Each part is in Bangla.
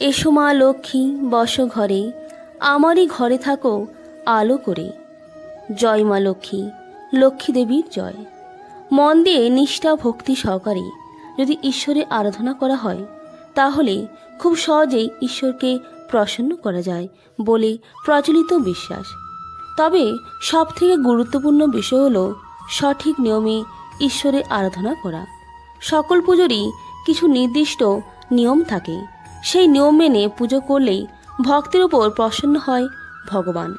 এসো মা লক্ষ্মী, বস ঘরে, আমারই ঘরে থাকো, আলো করে। জয় মা লক্ষ্মী লক্ষ্মী দেবীর জয়। মন দিয়ে নিষ্ঠা ভক্তি সহকারে যদি ঈশ্বরের আরাধনা করা হয়, তাহলে খুব সহজেই ঈশ্বরকে প্রসন্ন করা যায় বলে প্রচলিত বিশ্বাস। তবে সবথেকে গুরুত্বপূর্ণ বিষয় হলো সঠিক নিয়মে ঈশ্বরের আরাধনা করা। সকল পুজোরই কিছু নির্দিষ্ট নিয়ম থাকে। সেই নিয়ম মেনে পুজো করলেই ভক্তের উপর প্রসন্ন হয় ভগবান।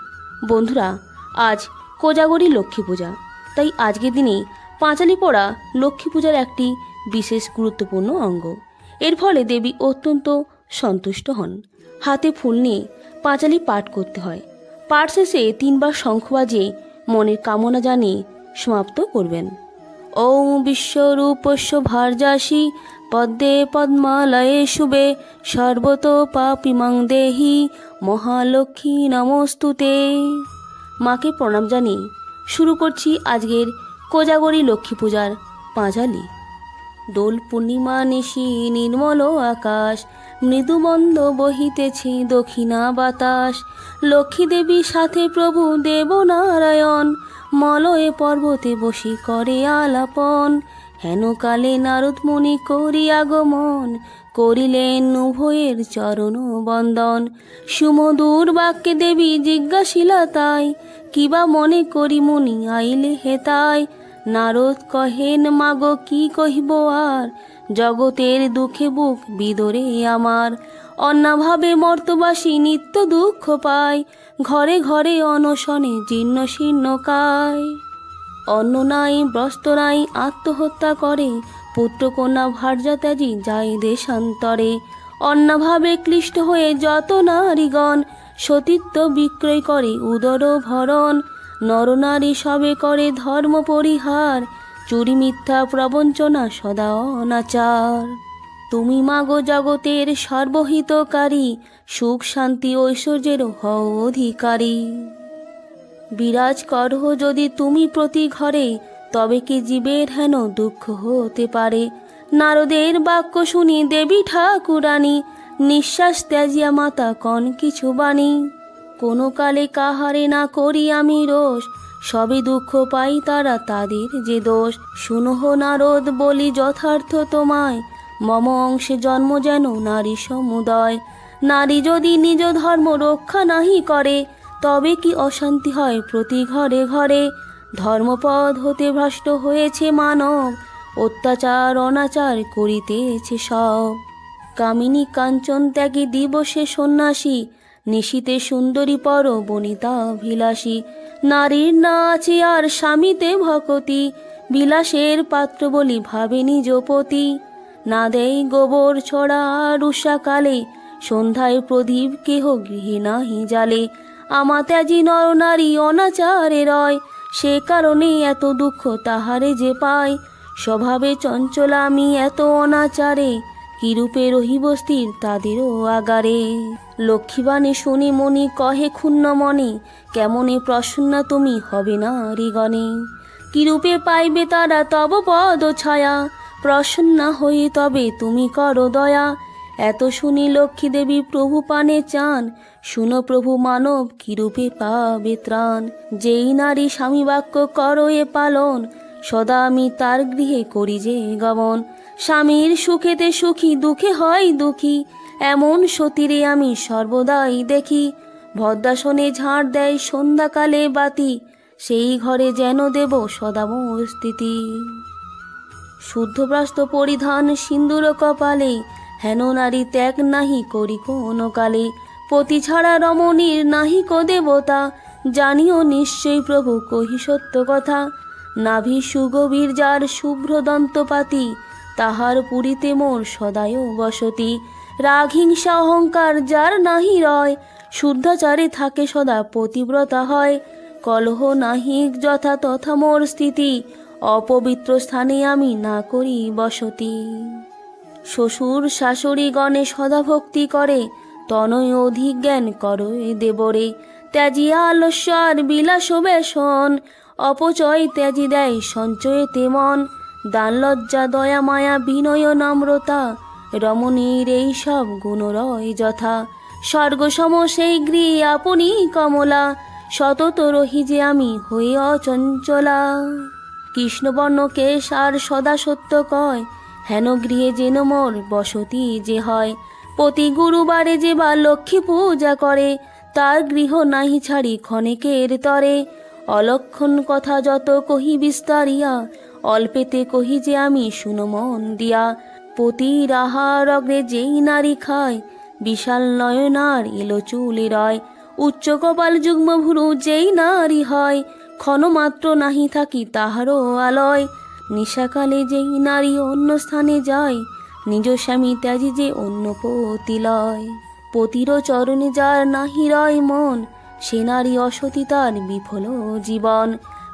বন্ধুরা, আজ কোজাগরী লক্ষ্মী পূজা। তাই আজকের দিনে পাঁচালি পড়া লক্ষ্মী পূজার একটি বিশেষ গুরুত্বপূর্ণ অঙ্গ। এর ফলে দেবী অত্যন্ত সন্তুষ্ট হন। হাতে ফুল নিয়ে পাঁচালি পাঠ করতে হয়। পাঠ শেষে তিনবার শঙ্খ বাজিয়ে মনের কামনা জানিয়ে সমাপ্ত করবেন। ওম বিশ্বরূপস্য ভার্যাসি পদ্মে পদ্মালয়ে শুভে সর্বত পাপিমাং দেহি, মহালক্ষ্মী নমস্তুতে। মাকে প্রণাম জানিয়ে শুরু করছি আজকের কোজাগরী লক্ষ্মী পূজার পাঁচালি। দোল পূর্ণিমা নিশি নির্মল আকাশ, মৃদুমন্দ বহিতেছে দক্ষিণা বাতাস। লক্ষ্মী দেবীর সাথে প্রভু দেবনারায়ণ, মলয়ে পর্বতে বসি করে আলাপন। হেন কালে নারদ মুনি করি আগমন, করিলেন উভয়ের চরণ বন্দন। সুমধুর বাক্যে দেবী জিজ্ঞাসিলা তাই কিবা মনে করি মুনি, আইলে হেতায় নারদ কহেন, মাগো, কি কহিব আর? জগতের দুঃখে বুক বিদরে আমার। অন্নাভাবে মর্তবাসী নিত্য দুঃখ পায়, ঘরে ঘরে অনশনে জীর্ণ কায়। অন্ন নাই, বস্ত্র নাই, আত্মহত্যা করে। পুত্রকন্যা ভার্যা ত্যাজি যায় দেশান্তরে। অন্নাভাবে ক্লিষ্ট হয়ে যত নারীগণ সতীত্ব বিক্রয় করে উদর ভরণ, নরনারী সবে করে ধর্ম পরিহার, চুরি মিথ্যা প্রবঞ্চনা সদা অনাচার। তুমি মাগো জগতের সর্বহিতকারী, সুখ শান্তি ঐশ্বর্যের হও অধিকারী। বিরাজ করহ যদি তুমি প্রতি ঘরে, তবে কি জীবের হেন দুঃখ হতে পারে? নারদের বাক্য শুনি দেবী ঠাকুরানী, নিঃশ্বাস ত্যাজিয়া মাতা কন কিছু বাণী। কোনো কালে কাহারে না করি আমি রোষ, সবে দুঃখ পাই তারা তাদের যে দোষ। শুনহ নারদ বলি যথার্থ তোমায়, মম অংশে জন্ম যেন নারী সমুদয়। নারী যদি নিজ ধর্ম রক্ষা নাহি করে তবে কি অশান্তি হয়? প্রতি ঘরে ঘরে ধর্মপদ হতে ভ্রষ্ট হয়েছে মানব। অত্যাচার, অনাচার করিতেছে সব। কামিনী কাঞ্চন ত্যাগী দিবসে সন্ন্যাসী নিশীতে সুন্দরী পর বনিতা বিলাসী নারীর না আছে আর স্বামীতে ভকতি, বিলাসের পাত্র বলি ভাবে নিজপতি না দেয় গোবর ছড়া আর উষাকালে সন্ধ্যায় প্রদীপ কেহ গৃহে নাহি জালে। আমা ত্যাজি নরনারী অনাচারে রয়। সে কারণে এত দুঃখ তাহারে যে পায়। স্বভাবে চঞ্চল আমি এত অনাচারে, কিরূপে রহিব স্থির তাদেরও আগারে? লক্ষ্মীবাণী শুনি মনি কহে ক্ষুণ্ণ মনে, কেমনে প্রসন্না তুমি হবে না রিগণে কিরূপে পাইবে তারা তব পদ ছায়া, প্রসন্না হয়ে তবে তুমি করো দয়া। এত শুনি লক্ষ্মী দেবী প্রভু পানে চান শুনো প্রভু মানব, কিরূপে পাবে ত্রাণ? যেই নারী স্বামী বাক্য করো এ পালন, সদা আমি তার গৃহে করি যে গমন। স্বামীর সুখেতে সুখী, দুঃখে হয় দুঃখী, এমন সতীরে আমি সর্বদাই দেখি। ভদ্রাসনে ঝাড় দেয় সন্ধ্যাকালে বাতি, সেই ঘরে যেন দেব সদা মোর স্থিতি। শুদ্ধব্রাস্ত পরিধান সিন্দুর কপালে, হেন নারী ত্যাগ নাহি করি কোনো কালে। পতি ছাড়া রমণীর নাহি কো দেবতা, জানিও নিশ্চয়ই প্রভু কহি সত্য কথা। নাভি সুগভীর যার শুভ্র দন্তপাতি, তাহার পুরীতে মোর সদায়ও বসতি। রাগ হিংসা অহংকার যার নাহি রয়, শুদ্ধাচারে থাকে সদা পতিব্রতা হয়। কলহ নাহি যথা তথা মোর স্থিতি, অপবিত্র স্থানে আমি না করি বসতি। শ্বশুর শাশুড়ি গণে সদা ভক্তি করে তনয় অধিক জ্ঞান করো দেবরে। ত্যাজিয়া আলস্য আর বিলাস বেশন, অপচয় ত্যাজি দেয় সঞ্চয়ে তেমন। দান লজ্জা, দয়া, মায়া, বিনয়, নম্রতা, রমণীর এই সব গুণরয় যথা। স্বর্গসম সেই গৃহে আপনি কমলা, সতত রহি যে আমি হয়ে অচঞ্চলা। কৃষ্ণবর্ণ কেশ আর সদা সত্য কয়, হেন গৃহে যেন মোর বসতি যে হয়। প্রতি গুরুবারে যে বা লক্ষ্মী পূজা করে, তার গৃহ নাহি ছাড়ি ক্ষণেকের তরে। অলক্ষণ কথা যত কহি বিস্তারিয়া, অল্পেতে কহি যে আমি শুনো মন দিয়া। পতি রাহার অগ্রে যেই নারী খায়, বিশাল নয়নার এলো চুলি রয় উচ্চ কপাল যুগ্ম ভুরু যেই নারী হয়, ক্ষণমাত্র নাহি থাকি তাহারও আলয়। নিশাকালে যেই নারী অন্য স্থানে যায় নিজ স্বামী ত্যাজি যে অন্য পতি লয়। পতির চরণে যার নাহি রয় মন, সে নারী অসতী তার বিফল জীবন।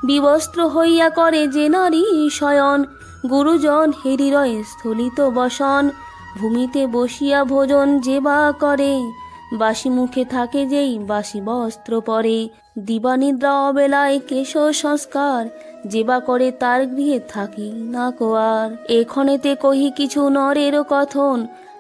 বিবস্ত্র হইয়া করে যে নারী শয়ন, গুরুজন হেরিরয় স্থলিত বসন। ভূমিতে বসিয়া ভোজন যে বা করে বাসি মুখে থাকে যেই বাসি বস্ত্র পরে। দিবানিদ্রা অবেলায় কেশ সংস্কার, যে বা করে তার গৃহে থাকি না কোয়ার এখনেতে কহি কিছু নরের কথন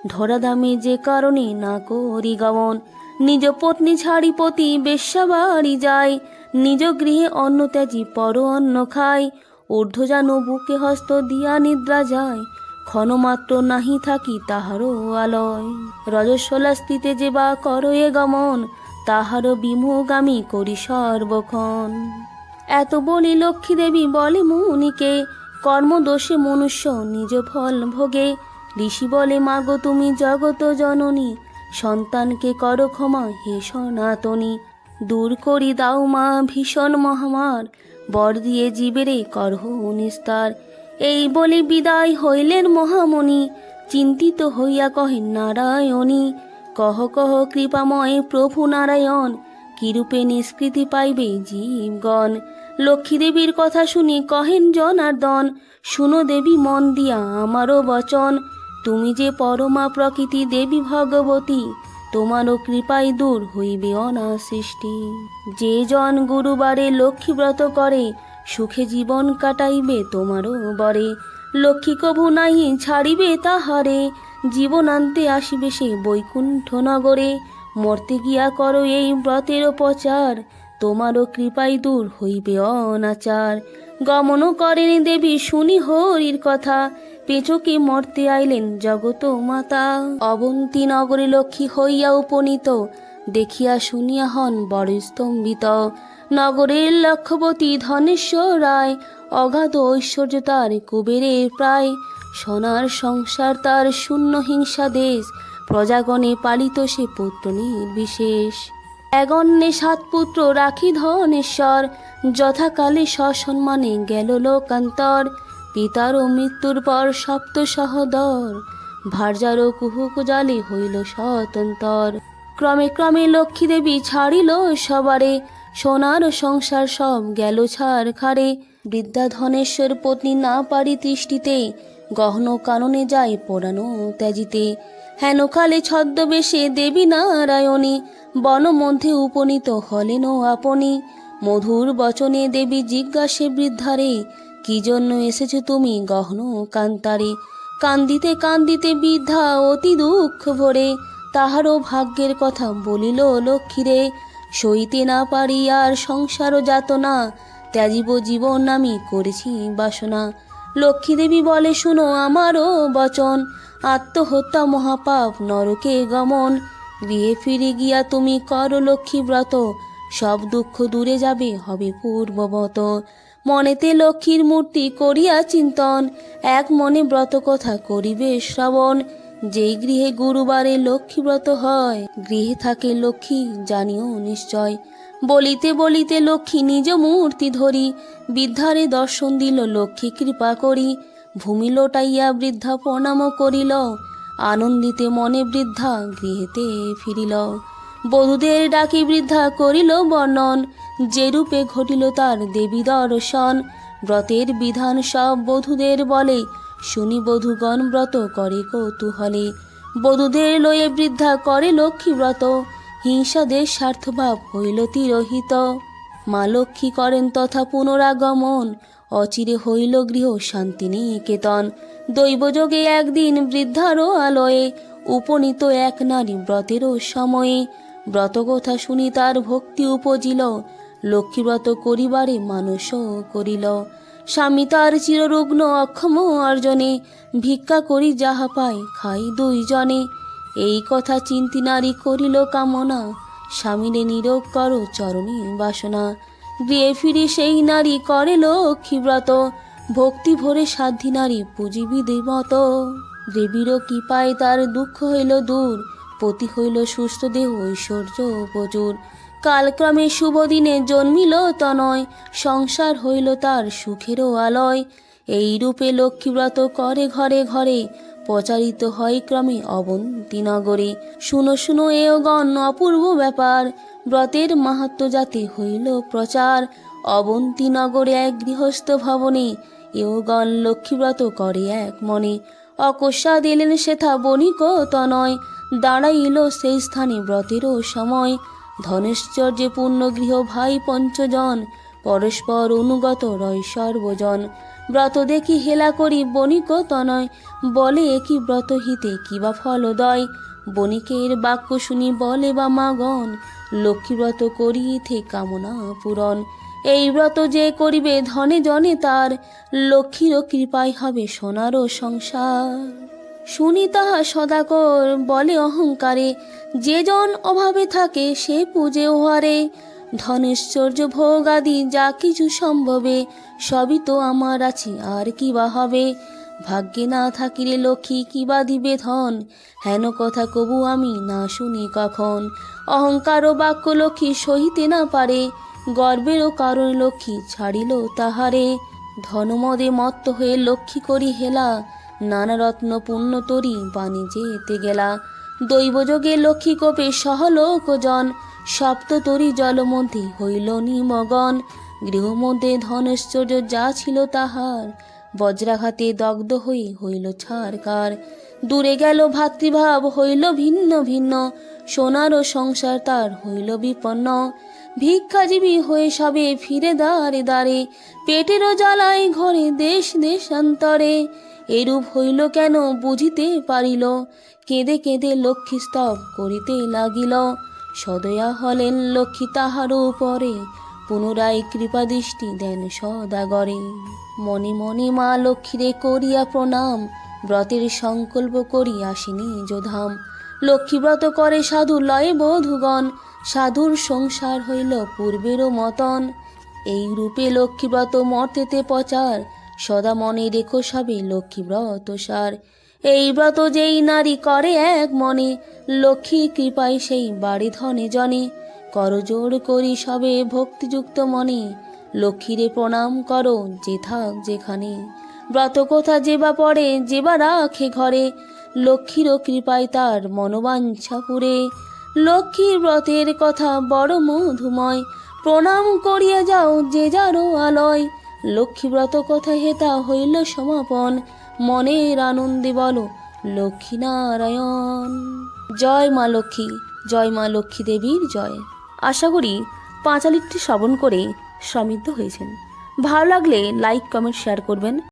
ধরা দামে যে কারণে না করি গমন। নিজ পত্নী ছাড়ি পতি বেশ্যা বাড়ি যায় নিজ গৃহে অন্ন ত্যাজি পর অন্ন খায় ঊর্ধ্বজান বুকে হস্ত দিয়া নিদ্রা যায় ক্ষণমাত্র নাহি থাকি তাহারও আলয়। রজস্বলাস্তিতে যে বা করয়ে গমন, তাহারও বিমুগামী করি সর্বক্ষণ। এত বলি লক্ষ্মী দেবী বলে মুনিকে, কর্মদোষে মনুষ্য নিজ ফল ভোগে। ঋষি বলে, মাগো, তুমি জগত জননী, সন্তানকে কর ক্ষমা হে সনাতনী। দূর করি দাও মা ভীষণ মহামার, বর দিয়ে জীবেরে করহ নিস্তার। এই বলে বিদায় হইলেন মহামণি। চিন্তিত হইয়া কহেন, নারায়ণী, কহ কহ, কৃপাময় প্রভু নারায়ণ, কিরূপে নিষ্কৃতি পাইবে জীবগণ? লক্ষ্মী দেবীর কথা শুনি কহেন জনার্দন, শুনো দেবী, মন দিয়া আমারও বচন। তুমি যে পরমা প্রকৃতি দেবী ভগবতী, তোমারও কৃপায় দূর হইবে অনাসৃষ্টি। যে জন গুরুবারে লক্ষ্মী ব্রত করে সুখে জীবন কাটাইবে তোমারও বরে। লক্ষ্মী কভু নাহি ছাড়িবে তাহারে। জীবনান্তে আসিবে সে বৈকুণ্ঠ নগরে। মর্তে গিয়া করো এই ব্রতের প্রচার। তোমারও কৃপায় দূর হইবে অনাচার। গমনও করেন দেবী শুনি হরির কথা। পেচকে মর্তে আইলেন জগত মাতা। অবন্তী নগরে লক্ষ্মী হইয়া উপনীত। দেখিয়া শুনিয়া হন বড় স্তম্ভিত। নগরের লক্ষ্যবতী ধনেশ্বর রায়, অগাধ ঐশ্বর্য তার কুবেরের প্রায়। সোনার সংসার তার শূন্য হিংসা দেশ, প্রজাগণে পালিত সে পুত্র নির্বিশেষ। এগণ্যে সাত পুত্র রাখি ধনেশ্বর, যথাকালে সসম্মানে গেল লোকান্তর। পিতারও মৃত্যুর পর সপ্ত সহদর ভার্যারও কুহুক জালে হইল স্বতন্তর। ক্রমে ক্রমে লক্ষ্মী দেবী ছাড়িল সবারে সোনার সংসার সব গেল ছাড় খারে বৃদ্ধা ধনেশ্বর পত্নী না পারি তৃষ্টিতে, গহন কাননে যায় পোড়ানো ত্যাজিতে। হেন কালে ছদ্মবেশে দেবী নারায়ণী বন মধ্যে উপনীত হলেন আপনি। মধুর বচনে দেবী জিজ্ঞাসে বৃদ্ধারে, কি জন্য এসেছ তুমি গহন কান্তারে? কান্দিতে কান্দিতে বৃদ্ধা অতি দুঃখ ভরে, তাহারও ভাগ্যের কথা বলিল লক্ষ্মীরে। সইতে না পারি আর সংসারও যাতনা ত্যাজিব জীবন আমি করেছি বাসনা। লক্ষ্মীদেবী বলে, শুনো আমারও বচন, আত্মহত্যা মহাপাপ, নরকে গমন। গৃহে ফিরে গিয়া তুমি কর লক্ষ্মী ব্রত, সব দুঃখ দূরে যাবে, হবে পূর্ববত মনেতে লক্ষ্মীর মূর্তি করিয়া চিন্তন, এক মনে ব্রত কথা করিবে শ্রবণ। যেই গৃহে গুরুবারে লক্ষ্মী ব্রত হয়, গৃহে থাকে লক্ষ্মী, জানিও নিশ্চয়। বলিতে বলিতে লক্ষ্মী নিজ মূর্তি ধরি বৃদ্ধারে দর্শন দিল লক্ষ্মী কৃপা করি, ভূমি লোটাইয়া বৃদ্ধা প্রণাম করিল, আনন্দিতে মনে বৃদ্ধা গৃহেতে ফিরিল। বধূদের ডাকি বৃদ্ধা করিল বর্ণন, যেরূপে ঘটিল তার দেবী দর্শন, ব্রতের বিধান সব বধূদের বলে শুনি বধূগণ ব্রত করে কৌতূহলে। বধূদের লয়ে বৃদ্ধা করে লক্ষ্মী ব্রত। হিংসাদের স্বার্থভাব হইল তিরোহিত। মা লক্ষ্মী করেন তথা পুনরাগমন। অচিরে হইল গৃহ শান্তি নিকেতন। দৈবযোগে একদিন বৃদ্ধারও আলয়ে উপনীত এক নারী ব্রতেরও সময়ে। ব্রতকথা শুনি তার ভক্তি উপজিল। লক্ষ্মীব্রত করিবারে মানুষও করিল। স্বামী তার চিররুগ্ন অক্ষম অর্জনে, ভিক্ষা করি যাহা পায় খাই দুইজনে। এই কথা চিন্তি নারী করিল কামনা, স্বামীরে নিরোগ কর চরণী বাসনা। গৃহে ফিরি সেই নারী করে লক্ষ্মীব্রত ভক্তি ভরে সাধ্যী নারী পুজিবি দেবত দেবীরও কৃপায় তার দুঃখ হইল দূর, পতি হইল সুস্থ দেহ ঐশ্বর্য প্রচুর। কালক্রমে শুভ দিনে জন্মিল তনয়, সংসার হইল তার সুখেরও আলয়। এই রূপে লক্ষ্মীব্রত করে ঘরে ঘরে, প্রচারিত হয় ক্রমে অবন্তী নগরে। শুনো শুনো এও গণ অপূর্ব ব্যাপার, ব্রতের মাহাত্ম যাতে হইল প্রচার। অবন্তী নগরে এক গৃহস্থ ভবনে এও গণ লক্ষ্মীব্রত করে এক মনে। অকস্মা দিলেন সেথা বণিক তনয়, দাঁড়াইল সেই স্থানে ব্রতেরও সময়। ধনেশ্বর্যে পূর্ণ গৃহ ভাই পঞ্চজন, পরস্পর অনুগত রয় সর্বজন। ব্রত দেখি হেলা করি বণিক তনয়, বলে একই ব্রত হিতে কিবা ফলদয়? বণিকের বাক্য শুনি বলে বা মাগন লক্ষ্মীব্রত করিতে কামনা পূরণ। এই ব্রত যে করিবে ধনে জনে তার, লক্ষ্মীরও কৃপায় হবে সোনারও সংসার। শুনি তাহা সদাকর বলে অহংকারে, যে জন অভাবে থাকে সে পূজে ওহারে ধনেশ্বর্য ভোগ আদি যা কিছু সম্ভবে, সবই তো আমার আছে, আর কি বা হবে? ভাগ্যে না থাকিলে লক্ষ্মী কি বা দিবে ধন? হেন কথা কবু আমি না শুনি কখন? অহংকার ও বাক্য লক্ষ্মী সহিতে না পারে গর্বেরও কারণ লক্ষ্মী ছাড়িল তাহারে। ধনমদে মত্ত হয়ে লক্ষ্মী করি হেলা নানা রত্ন পুণ্য তরি বাণিজ্যে এতে গেলা। দৈবযোগে লক্ষ্মী কোপে সহলোকজন। সপ্ত তরি জলমধ্যে হইল নিমগন। গৃহমধ্যে ধনৈশ্বর্য যা ছিল তাহার। বজ্রাঘাতে দগ্ধ হয়ে হইল ছাড়কার দূরে গেল ভাতৃভাব, হইল ভিন্ন ভিন্ন। সোনার ও সংসার তার হইল বিপন্ন। ভিক্ষাজীবী হয়ে সবে ফিরে দাঁড়ে দাঁড়ে পেটেরও জ্বালায় ঘরে দেশ দেশান্তরে। এরূপ হইল কেন বুঝিতে পারিল। কেঁদে কেঁদে লক্ষ্মী স্তব করিতে লাগিল। সদয়া হলেন লক্ষ্মী তাহার উপরে, পুনরায় কৃপা দৃষ্টি দেন সদাগরে। মনে মনে মা লক্ষ্মীরে করিয়া প্রণাম, ব্রতের সংকল্প করি আসিনি যোধাম। লক্ষ্মীব্রত করে সাধু লয়ে বধুগণ, সাধুর সংসার হইল পূর্বেরও মতন। এই রূপে লক্ষ্মীব্রত মর্তেতে প্রচার সদা মনে রেখো সবে লক্ষ্মী ব্রত সার। এই ব্রত যেই নারী করে এক মনে, লক্ষ্মী কৃপায় সেই বাড়ি ধনে জনে। করজোড় করি সবে ভক্তিযুক্ত মনে, লক্ষ্মীরে প্রণাম করো যে থাক যেখানে। ব্রত কথা যেবা পড়ে যেবা রাখে ঘরে, লক্ষ্মীরও কৃপায় তার মনোবাঞ্ছা পুরে। লক্ষ্মীর ব্রতের কথা বড় মধুময়, প্রণাম করিয়া যাও যে যারও আলয়। লক্ষ্মীব্রত কথা হেতা হইল সমাপন। মনের আনন্দে বলো, লক্ষ্মীনারায়ণ। জয় মা লক্ষ্মী, জয় মা লক্ষ্মী দেবীর জয়। আশা করি পাঁচালিকটি শ্রবণ করে সমৃদ্ধ হয়েছেন। ভালো লাগলে লাইক কমেন্ট শেয়ার করবেন।